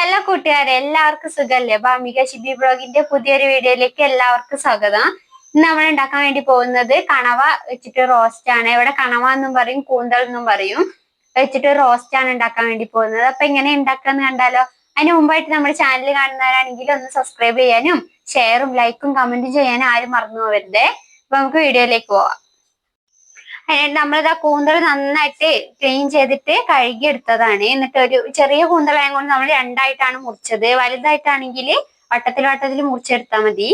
Hello കൂട്ടുകാരെ എല്ലാവർക്കും സുഖല്ലേ? ഭാമിക ഷിബി ബ്ലോഗിന്റെ പുതിയൊരു വീഡിയോയിലേക്ക് എല്ലാവർക്കും സ്വാഗതം. ഇന്ന് നമ്മൾ ഉണ്ടാക്കാൻ വേണ്ടി പോകുന്നത് കണവ വെച്ചിട്ട് റോസ്റ്റ് ആണ്. ഇവിടെ കണവ എന്നും പറയും കൂന്തൽ എന്നും പറയും. വെച്ചിട്ട് റോസ്റ്റ് ആണ് ഉണ്ടാക്കാൻ വേണ്ടി പോകുന്നത്. അപ്പൊ എങ്ങനെ ഉണ്ടാക്കാന്ന് കണ്ടാലോ? അതിന് മുമ്പായിട്ട് നമ്മുടെ ചാനൽ കാണുന്നവരാണെങ്കിൽ ഒന്ന് സബ്സ്ക്രൈബ് ചെയ്യാനും ഷെയറും ലൈക്കും കമന്റും ചെയ്യാനും ആരും മറന്നു പോകരുതേ. അപ്പൊ നമുക്ക് വീഡിയോയിലേക്ക് പോവാം. അതിനായിട്ട് നമ്മളിതാ കൂന്തൽ നന്നായിട്ട് ക്ലീൻ ചെയ്തിട്ട് കഴുകി എടുത്തതാണ് എന്നിട്ട് ഒരു ചെറിയ കൂന്തലായം കൊണ്ട് നമ്മൾ രണ്ടായിട്ടാണ് മുറിച്ചത്. വലുതായിട്ടാണെങ്കിൽ വട്ടത്തിൽ വട്ടത്തിൽ മുറിച്ചെടുത്താൽ മതി.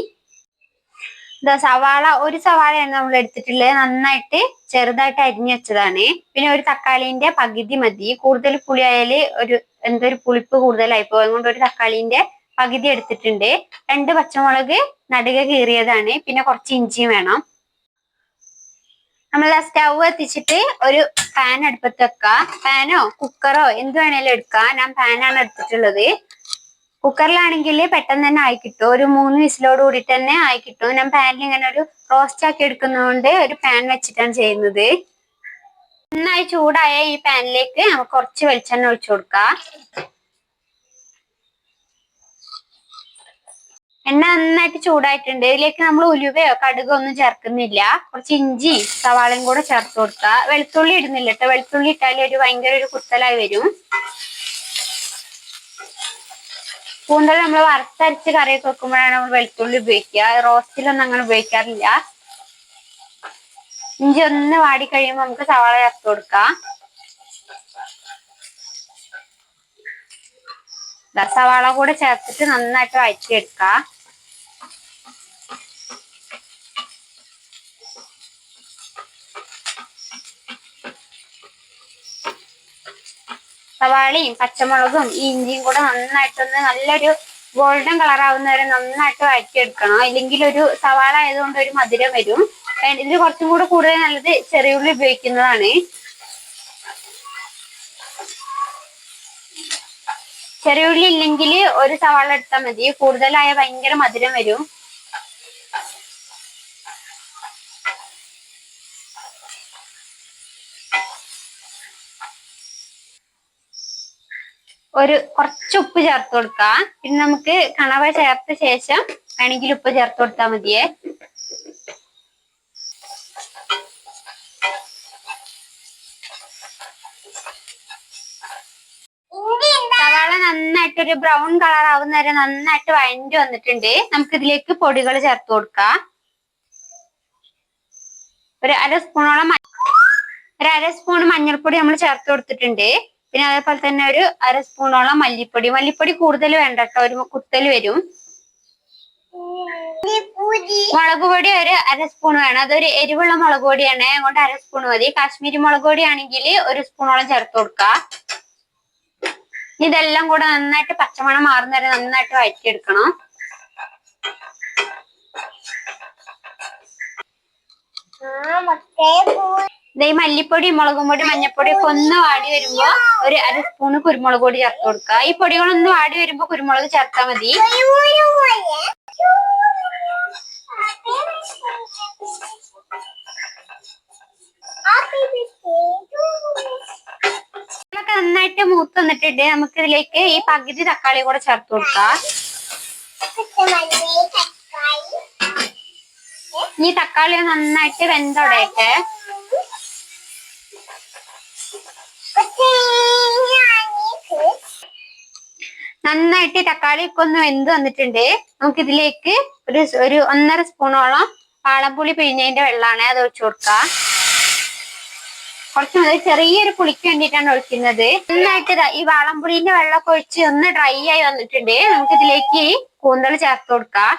ഇതാ സവാള ഒരു സവാളയാണ് നമ്മൾ എടുത്തിട്ടുള്ളത്. നന്നായിട്ട് ചെറുതായിട്ട് അരിഞ്ഞു വെച്ചതാണ്. പിന്നെ ഒരു തക്കാളിന്റെ പകുതി മതി. കൂടുതൽ പുളിയായാൽ ഒരു എന്തൊരു പുളിപ്പ് കൂടുതലായി പോകും. അതുകൊണ്ട് ഒരു തക്കാളിന്റെ പകുതി എടുത്തിട്ടുണ്ട്. രണ്ട് പച്ചമുളക് നടുക കീറിയതാണ്. പിന്നെ കുറച്ച് ഇഞ്ചിയും വേണം. നമ്മൾ ആ സ്റ്റൗ എത്തിച്ചിട്ട് ഒരു പാൻ അടുപ്പത്ത് വെക്കാം. പാനോ കുക്കറോ എന്ത് വേണേലും എടുക്കാം. ഞാൻ പാനാണ് എടുത്തിട്ടുള്ളത്. കുക്കറിലാണെങ്കിൽ പെട്ടെന്ന് തന്നെ ആയി കിട്ടും. ഒരു മൂന്ന് വിസിലോട് കൂടിയിട്ട് തന്നെ ആയി കിട്ടും. ഞാൻ പാനിൽ ഇങ്ങനെ ഒരു റോസ്റ്റ് ആക്കി എടുക്കുന്നതുകൊണ്ട് ഒരു പാൻ വെച്ചിട്ടാണ് ചെയ്യുന്നത്. നന്നായി ചൂടായ ഈ പാനിലേക്ക് നമുക്ക് കുറച്ച് വെളിച്ചെണ്ണ ഒഴിച്ചു കൊടുക്കാം. എണ്ണ നന്നായിട്ട് ചൂടായിട്ടുണ്ട്. ഇതിലേക്ക് നമ്മൾ ഉലുവയോ കടുകോ ഒന്നും ചേർക്കുന്നില്ല. കുറച്ച് ഇഞ്ചി സവാളയും കൂടെ ചേർത്ത് കൊടുക്കുക. വെളുത്തുള്ളി ഇടുന്നില്ല കേട്ടോ വെളുത്തുള്ളി ഇട്ടാൽ ഒരു ഭയങ്കര ഒരു കുത്തലായി വരും. കൂന്തൽ നമ്മൾ വറുത്തരച്ച് കറിയൊക്കെ വെക്കുമ്പോഴാണ് നമ്മൾ വെളുത്തുള്ളി ഉപയോഗിക്കുക. റോസ്റ്റിലൊന്നും അങ്ങനെ ഉപയോഗിക്കാറില്ല. ഇഞ്ചി ഒന്ന് വാടി കഴിയുമ്പോൾ നമുക്ക് സവാള ചേർത്ത് കൊടുക്കാം. സവാള കൂടെ ചേർത്തിട്ട് നന്നായിട്ട് വഴറ്റിയെടുക്കാം. സവാളയും പച്ചമുളകും ഇഞ്ചിയും കൂടെ നന്നായിട്ടൊന്ന് നല്ലൊരു ഗോൾഡൻ കളർ ആവുന്ന വരെ നന്നായിട്ട് വഴറ്റിയെടുക്കണം. അല്ലെങ്കിൽ ഒരു സവാള ആയതുകൊണ്ട് ഒരു മധുരം വരും. ഇതിൽ കുറച്ചും കൂടെ കൂടുതൽ നല്ലത് ചെറിയുള്ളി ഉപയോഗിക്കുന്നതാണ്. ചെറിയുള്ളി ഇല്ലെങ്കിൽ ഒരു സവാള എടുത്താൽ മതി. കൂടുതലായ ഭയങ്കര മധുരം വരും. ഒരു കുറച്ച് ഉപ്പ് ചേർത്ത് കൊടുക്കാം. പിന്നെ നമുക്ക് കണവ ചേർത്ത ശേഷം വേണമെങ്കിൽ ഉപ്പ് ചേർത്ത് കൊടുത്താൽ മതിയേ. സവാള നന്നായിട്ട് ഒരു ബ്രൗൺ കളർ ആവുന്ന വരെ നന്നായിട്ട് വഴഞ്ഞു വന്നിട്ടുണ്ട്. നമുക്ക് ഇതിലേക്ക് പൊടികൾ ചേർത്ത് കൊടുക്കാം. ഒരു അര സ്പൂണോളം ഒരു അര സ്പൂൺ മഞ്ഞൾപ്പൊടി നമ്മൾ ചേർത്ത് കൊടുത്തിട്ടുണ്ട്. പിന്നെ അതേപോലെ തന്നെ ഒരു അര സ്പൂണോളം മല്ലിപ്പൊടി. മല്ലിപ്പൊടി കൂടുതൽ വേണ്ട കേട്ടോ ഒരു കുത്തൽ വരും. മുളക് പൊടി ഒരു അര സ്പൂൺ വേണം. അതൊരു എരിവുള്ള മുളക് പൊടിയാണ്. അതുകൊണ്ട് അര സ്പൂൺ മതി. കാശ്മീരി മുളക് പൊടി ആണെങ്കിൽ ഒരു സ്പൂണോളം ചേർത്ത് കൊടുക്കാം. ഇതെല്ലാം കൂടെ നന്നായിട്ട് പച്ചമണം മാറുന്ന വരെ നന്നായിട്ട് വഴറ്റിയെടുക്കണം. ദേ ഈ മല്ലിപ്പൊടി മുളകും പൊടി മഞ്ഞപ്പൊടി ഒക്കെ ഒന്ന് വാടി വരുമ്പോ ഒരു അര സ്പൂണ് കുരുമുളക് പൊടി ചേർത്ത് കൊടുക്കുക. ഈ പൊടികളൊന്ന് വാടി വരുമ്പോ കുരുമുളക് ചേർത്താൽ മതി. നന്നായിട്ട് മൂത്ത് വന്നിട്ടുണ്ട്. നമുക്ക് ഇതിലേക്ക് ഈ പകുതി തക്കാളി കൂടെ ചേർത്ത് കൊടുക്കാം. ഈ തക്കാളി നന്നായിട്ട് വെന്തോടേട്ടെ നന്നായിട്ട് തക്കാളി ഒക്കെ ഒന്ന് വെന്ത് വന്നിട്ടുണ്ട്. നമുക്ക് ഇതിലേക്ക് ഒരു ഒരു ഒന്നര സ്പൂണോളം പാളംപുളി പിഴിഞ്ഞതിന്റെ വെള്ളമാണ് അത് ഒഴിച്ചു കൊടുക്കാം. കുറച്ച് മതി. ചെറിയൊരു പുളിക്ക് വേണ്ടിയിട്ടാണ് ഒഴിക്കുന്നത്. നന്നായിട്ട് ഈ വാളംപുളിന്റെ വെള്ളമൊക്കെ ഒഴിച്ച് ഒന്ന് ഡ്രൈ ആയി വന്നിട്ടുണ്ട്. നമുക്ക് ഇതിലേക്ക് കൂന്തൾ ചേർത്ത് കൊടുക്കാം.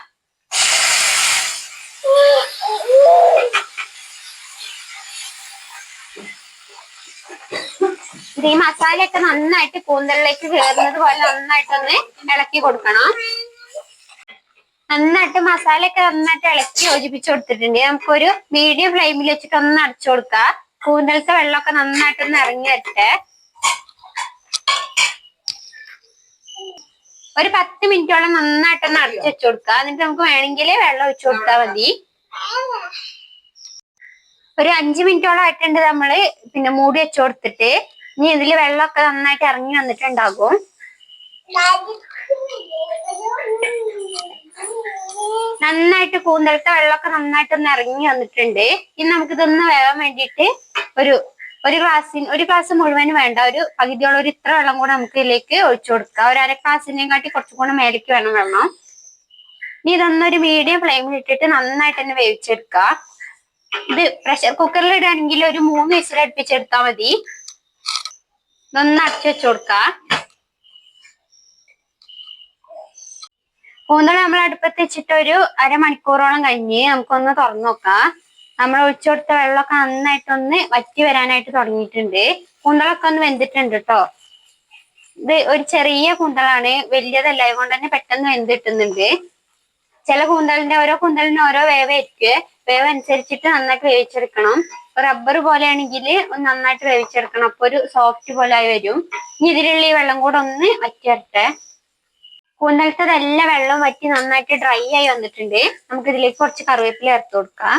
ഈ മസാലയൊക്കെ നന്നായിട്ട് കൂന്തലിലേക്ക് കയറുന്നത് പോലെ നന്നായിട്ടൊന്ന് ഇളക്കി കൊടുക്കണം. നന്നായിട്ട് മസാലയൊക്കെ നന്നായിട്ട് ഇളക്കി യോജിപ്പിച്ചു കൊടുത്തിട്ടുണ്ട്. നമുക്കൊരു മീഡിയം ഫ്ലെയിമിൽ വെച്ചിട്ട് ഒന്ന് അടച്ചു കൊടുക്കാം. കൂന്തലത്തെ വെള്ളമൊക്കെ നന്നായിട്ടൊന്ന് ഇറങ്ങി വരട്ടെ. ഒരു പത്ത് മിനിറ്റോളം നന്നായിട്ടൊന്ന് അടച്ചു വെച്ചു കൊടുക്കുക എന്നിട്ട് നമുക്ക് വേണമെങ്കിൽ വെള്ളം ഒഴിച്ചു കൊടുത്താൽ മതി. ഒരു അഞ്ചു മിനിറ്റോളം ആയിട്ടുണ്ട് നമ്മൾ പിന്നെ മൂടി വെച്ചു കൊടുത്തിട്ട്. ഇനി ഇതിൽ വെള്ളമൊക്കെ നന്നായിട്ട് ഇറങ്ങി വന്നിട്ടുണ്ടാകും. നന്നായിട്ട് കൂന്തലത്തെ വെള്ളമൊക്കെ നന്നായിട്ട് ഒന്ന് ഇറങ്ങി വന്നിട്ടുണ്ട്. ഇനി നമുക്കിതൊന്ന് വേവാൻ വേണ്ടിയിട്ട് ഒരു ഒരു ഗ്ലാസ്സിന് ഒരു ഗ്ലാസ് മുഴുവനും വേണ്ട. ഒരു പകുതിയോളം ഒരു ഇത്ര വെള്ളം കൂടെ നമുക്ക് ഇതിലേക്ക് ഒഴിച്ചു കൊടുക്കാം. ഒരു അര ഗ്ലാസിനെയും കാട്ടി കുറച്ചും കൂടെ മേലേക്ക് വേണം വെള്ളം. ഇനി ഇതൊന്നൊരു മീഡിയം ഫ്ലെയിമിൽ ഇട്ടിട്ട് നന്നായിട്ട് തന്നെ വേവിച്ചെടുക്കുക ഇത് പ്രഷർ കുക്കറിൽ ഇടുകയാണെങ്കിൽ ഒരു മൂന്ന് വിസിൽ അടുപ്പിച്ചെടുത്താൽ മതി. ഇതൊന്ന് അടച്ചു കൂന്തൽ നമ്മൾ അടുപ്പത്ത് വെച്ചിട്ട് ഒരു അരമണിക്കൂറോളം കഴിഞ്ഞ് നമുക്കൊന്ന് തുറന്നു നോക്കാം. നമ്മൾ ഒഴിച്ചു കൊടുത്ത വെള്ളമൊക്കെ നന്നായിട്ടൊന്ന് വറ്റി വരാനായിട്ട് തുടങ്ങിയിട്ടുണ്ട്. കൂന്തളൊക്കെ ഒന്ന് വെന്തിട്ടുണ്ട് കേട്ടോ. ഇത് ഒരു ചെറിയ കൂന്തളാണ് വലിയതല്ല അതുകൊണ്ട് തന്നെ പെട്ടെന്ന് വെന്ത് കിട്ടുന്നുണ്ട്. ചില കൂന്തലിന്റെ ഓരോ കൂന്തലിന് ഓരോ വേവായിരിക്കും വേവ് അനുസരിച്ചിട്ട് നന്നായിട്ട് വേവിച്ചെടുക്കണം. റബ്ബർ പോലെയാണെങ്കിൽ നന്നായിട്ട് വേവിച്ചെടുക്കണം. അപ്പൊ ഒരു സോഫ്റ്റ് പോലെ ആയി വരും. ഇനി ഇതിലുള്ള ഈ വെള്ളം കൂടെ ഒന്ന് വറ്റി വരട്ടെ കൂന്തലത്തതെല്ലാം വെള്ളം വറ്റി നന്നായിട്ട് ഡ്രൈ ആയി വന്നിട്ടുണ്ട്. നമുക്ക് ഇതിലേക്ക് കുറച്ച് കറിവേപ്പില ചേർത്ത് കൊടുക്കാം.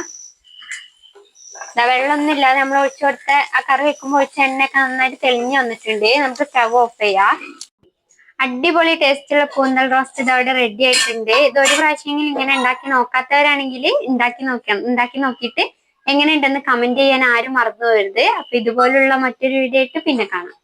വെള്ളമൊന്നും ഇല്ലാതെ നമ്മൾ ഒഴിച്ചു കൊടുത്ത ആ കറി വെക്കുമ്പോൾ ഒഴിച്ച എണ്ണയൊക്കെ നന്നായിട്ട് തെളിഞ്ഞു വന്നിട്ടുണ്ട്. നമുക്ക് സ്റ്റവ് ഓഫ് ചെയ്യാം. അടിപൊളി ടേസ്റ്റുള്ള കൂന്തൽ റോസ്റ്റ് ഇത് അവിടെ റെഡി ആയിട്ടുണ്ട്. ഇത് ഒരു പ്രാവശ്യമെങ്കിലും ഇങ്ങനെ ഉണ്ടാക്കി നോക്കാത്തവരാണെങ്കിൽ ഉണ്ടാക്കി നോക്കണം ഉണ്ടാക്കി നോക്കിയിട്ട് എങ്ങനെയുണ്ടെന്ന് കമന്റ് ചെയ്യാൻ ആരും മറന്നു പോകരുത്. അപ്പൊ ഇതുപോലുള്ള മറ്റൊരു വീഡിയോ ആയിട്ട് പിന്നെ കാണാം.